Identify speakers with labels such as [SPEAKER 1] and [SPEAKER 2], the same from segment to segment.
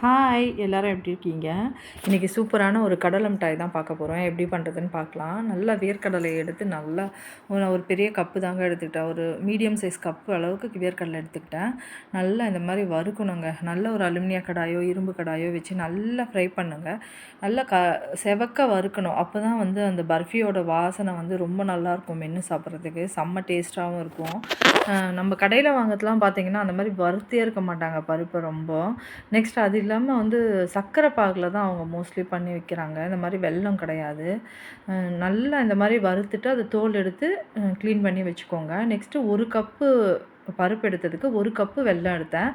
[SPEAKER 1] Hi எல்லோரும் எப்படி இருக்கீங்க? இன்றைக்கி சூப்பரான ஒரு கடலை மிட்டாய் தான் பார்க்க போகிறோம் எப்படி பண்ணுறதுன்னு பார்க்கலாம். நல்லா வேர்க்கடலை எடுத்து நல்லா ஒரு பெரிய கப்பு தாங்க எடுத்துக்கிட்டேன். ஒரு மீடியம் சைஸ் கப்பு அளவுக்கு வேர்க்கடலை எடுத்துக்கிட்டேன். நல்லா இந்த மாதிரி வறுக்கணுங்க. நல்ல ஒரு அலுமினிய கடாயோ இரும்பு கடாயோ வச்சு நல்லா ஃப்ரை பண்ணுங்க. நல்லா க செவக்க வறுக்கணும். அப்போ தான் வந்து அந்த பர்ஃபியோட வாசனை வந்து ரொம்ப நல்லாயிருக்கும் மென்று சாப்பிட்றதுக்கு. செம்ம டேஸ்ட்டாகவும் இருக்கும். நம்ம கடையில் வாங்கிறதுலாம் பார்த்திங்கன்னா அந்த மாதிரி வறுத்தே இருக்க மாட்டாங்க பருப்பை ரொம்ப. நெக்ஸ்ட் அது இல்லாமல் வந்து சர்க்கரை பாகில் தான் அவங்க மோஸ்ட்லி பண்ணி வைக்கிறாங்க. இந்த மாதிரி வெல்லம் கிடையாது. நல்லா இந்த மாதிரி வறுத்துட்டு அதை தோல் எடுத்து க்ளீன் பண்ணி வச்சுக்கோங்க. நெக்ஸ்ட்டு ஒரு கப்பு பருப்பு எடுத்ததுக்கு ஒரு கப்பு வெல்லம் எடுத்தேன்.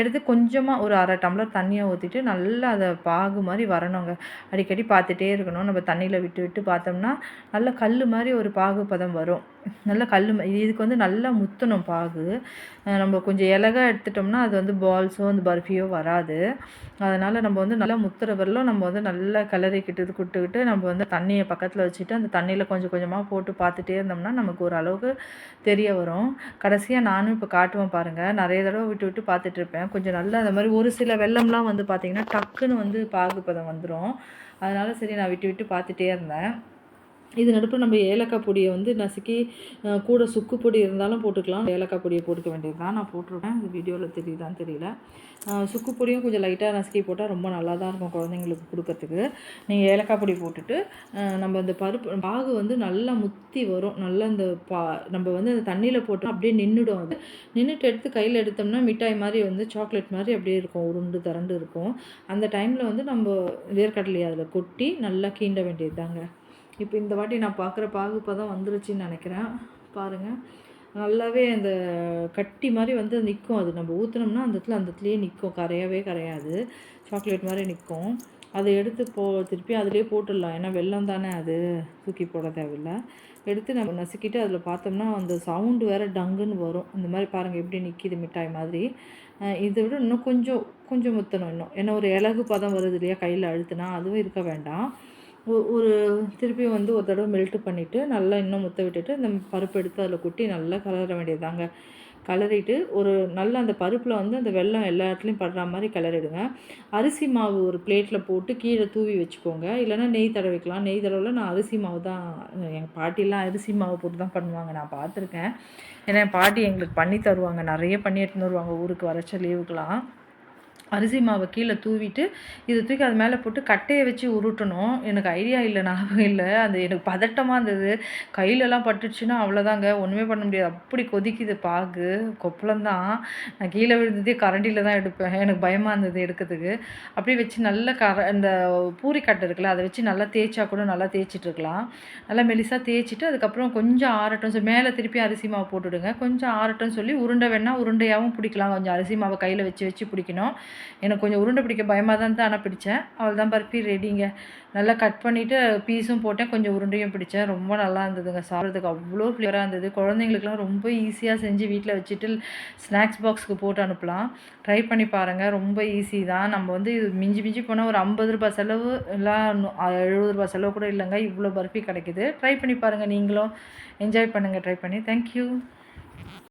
[SPEAKER 1] எடுத்து கொஞ்சமாக ஒரு அரை டம்ளர் தண்ணியை ஊற்றிட்டு நல்லா அதை பாகு மாதிரி வரணுங்க. அடிக்கடி பார்த்துட்டே இருக்கணும். நம்ம தண்ணியில் விட்டு விட்டு பார்த்தோம்னா நல்ல கல் மாதிரி ஒரு பாகு பதம் வரும். நல்ல கல் இதுக்கு வந்து நல்லா முத்தணும் பாகு. நம்ம கொஞ்சம் இலக எடுத்துட்டோம்னா அது வந்து பால்ஸோ அந்த பர்ஃபியோ வராது. அதனால் நம்ம வந்து நல்லா முத்துற வரலும் நம்ம வந்து நல்லா கிளறிக்கிட்டு கொடுத்துக்கிட்டு நம்ம வந்து தண்ணியை பக்கத்தில் வச்சுட்டு அந்த தண்ணியில் கொஞ்சம் கொஞ்சமாக போட்டு பார்த்துட்டே இருந்தோம்னா நமக்கு ஒரு அளவுக்கு தெரிய வரும். கடைசியாக நானும் இப்போ காட்டுவேன் பாருங்கள் நிறைய தடவை விட்டு விட்டு பார்த்துட்ருப்பேன் கொஞ்சம் நல்லா அந்த மாதிரி ஒரு சில வெள்ளம்லாம் வந்து பார்த்திங்கன்னா டக்குன்னு வந்து பாகுப்பதம் வந்துடும் அதனால் சரி நான் விட்டு விட்டு பார்த்துட்டே இருந்தேன். இது நடுப்பு நம்ம ஏலக்காய் பொடியை வந்து நசுக்கி கூட சுக்கு பொடி இருந்தாலும் போட்டுக்கலாம். ஏலக்காய் பொடியை போட்டுக்க வேண்டியது தான். நான் போட்டிருக்கேன். இந்த வீடியோவில் தெரியுதான்னு தெரியல. சுக்கு பொடியும் கொஞ்சம் லைட்டாக நசுக்கி போட்டால் ரொம்ப நல்லா தான் இருக்கும் குழந்தைங்களுக்கு கொடுக்கறதுக்கு. நீங்கள் ஏலக்காய் பொடி போட்டுட்டு நம்ம இந்த பருப்பு பாகு வந்து நல்லா முத்தி வரும். நல்லா இந்த பா நம்ம வந்து அந்த தண்ணியில் போட்டோம் அப்படியே நின்றுடும் அது. நின்றுட்டு எடுத்து கையில் எடுத்தோம்னா மிட்டாய் மாதிரி வந்து சாக்லேட் மாதிரி அப்படியே இருக்கும். உருண்டு திரண்டு இருக்கும். அந்த டைமில் வந்து நம்ம வேர்க்கடலையை அதில் கொட்டி நல்லா கீண்ட வேண்டியது தாங்க இப்போ இந்த வாட்டி நான் பார்க்குற பாகுப்பாக தான் வந்துருச்சுன்னு நினைக்கிறேன். பாருங்கள் நல்லாவே அந்த கட்டி மாதிரி வந்து நிற்கும் அது. நம்ம ஊற்றினோம்னா அந்த இடத்துல அந்த இடத்துலையே நிற்கும் கரையவே கரையாது. சாக்லேட் மாதிரி நிற்கும் அதை எடுத்து போ திருப்பி அதிலே போட்டுடலாம். ஏன்னா வெள்ளம் தானே அது. தூக்கி போட தேவையில்லை. எடுத்து நம்ம நசுக்கிட்டு அதில் பார்த்தோம்னா அந்த சவுண்டு வேறு டங்குன்னு வரும். இந்த மாதிரி பாருங்கள் எப்படி நிற்கிது மிட்டாய் மாதிரி. இதை விட இன்னும் கொஞ்சம் கொஞ்சம் முத்தணும் இன்னும். ஏன்னா ஒரு இலகு பதம் வருது இல்லையா? கையில் அழுத்துனா அதுவும் இருக்க வேண்டாம். ஒரு திருப்பி வந்து ஒரு தடவை மெல்ட்டு பண்ணிவிட்டு நல்லா இன்னும் முத்த விட்டுட்டு இந்த பருப்பு எடுத்து அதில் கொட்டி நல்லா கலர வேண்டியதாங்க கலரிட்டு ஒரு நல்ல அந்த பருப்பில் வந்து அந்த வெள்ளம் எல்லா இடத்துலையும் படுற மாதிரி கிளறிடுங்க அரிசி மாவு ஒரு பிளேட்டில் போட்டு கீழே தூவி வச்சுக்கோங்க. இல்லைனா நெய் தடவிக்கலாம் நெய் தடவில் நான் அரிசி மாவு தான் எங்கள் பாட்டிலாம் அரிசி மாவு போட்டு தான் பண்ணுவாங்க. நான் பார்த்துருக்கேன். ஏன்னா என் பாட்டி எங்களுக்கு பண்ணி தருவாங்க. நிறைய பண்ணி எடுத்துன்னு வருவாங்க. ஊருக்கு வரச்ச லீவுக்கெலாம் அரிசி மாவை கீழே தூவிட்டு இதை தூக்கி அது மேலே போட்டு கட்டையை வச்சு உருட்டணும். எனக்கு ஐடியா இல்லை ஞாபகம் இல்லை. அது எனக்கு பதட்டமாக இருந்தது. கையிலலாம் பட்டுச்சுன்னா அவ்வளோதாங்க ஒன்றுமே பண்ண முடியாது. அப்படி கொதிக்குது பாகு. கொப்பளம்தான். நான் கீழே விழுந்ததே கரண்டியில் தான் எடுப்பேன். எனக்கு பயமாக இருந்தது எடுக்கிறதுக்கு. அப்படியே வச்சு நல்ல கர இந்த பூரி கட்டை இருக்குல்ல அதை வச்சு நல்லா தேய்ச்சா கூட நல்லா தேய்ச்சிட்டு இருக்கலாம். நல்லா மெலிசாக தேய்ச்சிட்டு அதுக்கப்புறம் கொஞ்சம் ஆறட்டும் சொல்லி மேலே திருப்பி அரிசி மாவு போட்டுவிடுங்க கொஞ்சம் ஆறட்டும் சொல்லி உருண்டை வேணால் உருண்டையாகவும் பிடிக்கலாம். கொஞ்சம் அரிசி மாவை கையில் வச்சு வச்சு பிடிக்கணும். எனக்கு கொஞ்சம் உருண்டை பிடிக்க பயமாக தான் தான் ஆனால் பிடிச்சேன். அவள் தான் பருப்பி ரெடிங்க நல்லா கட் பண்ணிவிட்டு பீஸும் போட்டேன். கொஞ்சம் உருண்டையும் பிடிச்சேன். ரொம்ப நல்லா இருந்ததுங்க. சாப்பிட்றதுக்கு அவ்வளோ ஃப்ளேவராக இருந்தது. குழந்தைங்களுக்குலாம் ரொம்ப ஈஸியாக செஞ்சு வீட்டில் வச்சுட்டு ஸ்நாக்ஸ் பாக்ஸுக்கு போட்டு அனுப்பலாம். ட்ரை பண்ணி பாருங்கள் ரொம்ப ஈஸி தான். நம்ம வந்து இது மிஞ்சி மிஞ்சி போனால் ஒரு ஐம்பது ரூபாய் செலவு எல்லாம் எழுபது ரூபாய் செலவு கூட இல்லைங்க. இவ்வளோ பர்ஃபி கிடைக்குது. ட்ரை பண்ணி பாருங்கள் நீங்களும் என்ஜாய் பண்ணுங்கள் ட்ரை பண்ணி. தேங்க்யூ